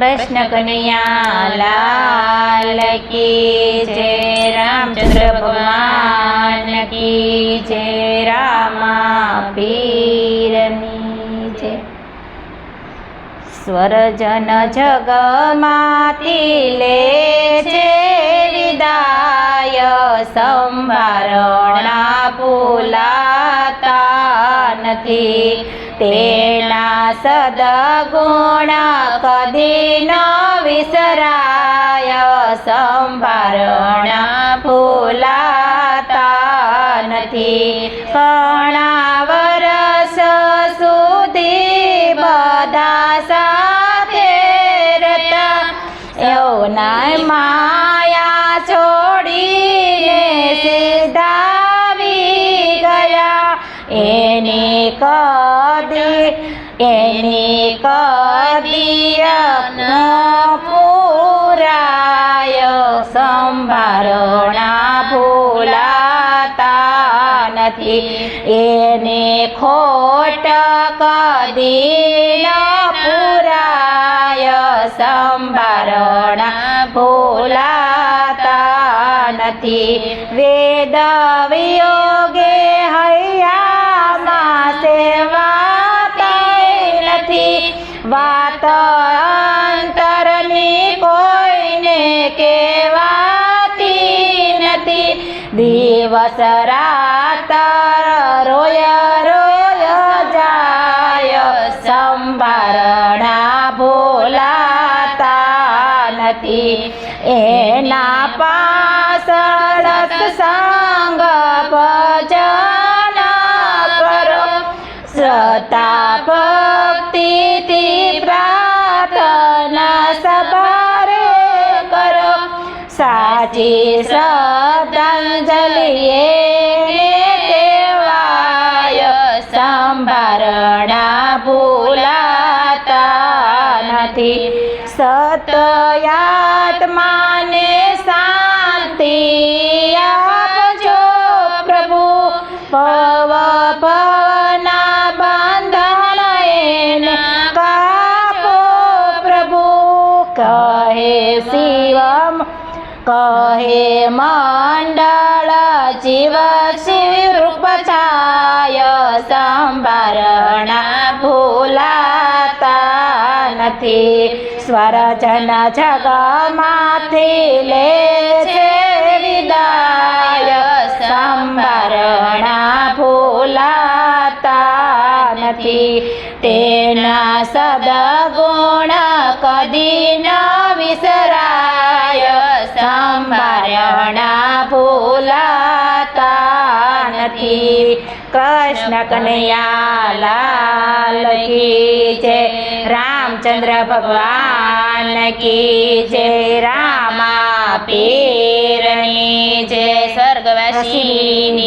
કૃષ્ણ કનૈયા લાલ કી જય, રામચંદ્ર ભગવાન કી જય રામા પીરની જય. સ્વરજન જગમાતી લે છે વિદાય, સંભારણા ભૂલાતા નથી. તેના સદગુણ કદી ન વિસરાય, સંભારણા ભૂલાતા નથી. ઘણા વરસ સુધી બધા સાથે રહેતા માયા છોડીને સીધાવી ગયા. એની કદી, એની કદિયન પૂરાય સંભારણા ભૂલાતા નથી. એને ખોટ કદી પૂરાય સંભારણા ભૂલાતા નથી. વેદ વિયોગે વાત અંતરની કોઈને કહેવાતી નથી. દિવસ રાત રોય રોય જાય સંભારણા ભોલાતા નથી. એના પાછળ સંગ ભજન કરો, શ્રદ્ધા સાચી શ્રદ્ધાંજલિએ દેવાય. સંભારણા ભૂલાતા નથી. સતયાત્માને શાંતિ આપજો પ્રભુ. પવ પવના બંધન એને કાપો પ્રભુ. કહે શિવમ કહે મંડળ, જીવ શિવરૂપ છાય સંભારણા ભૂલાતા નથી. સ્વરજન જગમાંથી લે છે વિદાય, સંભારણા ભૂલાતા નથી. તેના સદગુણ કદી ન વિસરાય. સંભારણા ભૂલાતા નથી કૃષ્ણ કનૈયા લાલ કી જય, રામચંદ્ર ભગવાન કી જય રામા પીરની જય, સ્વર્ગવાસીની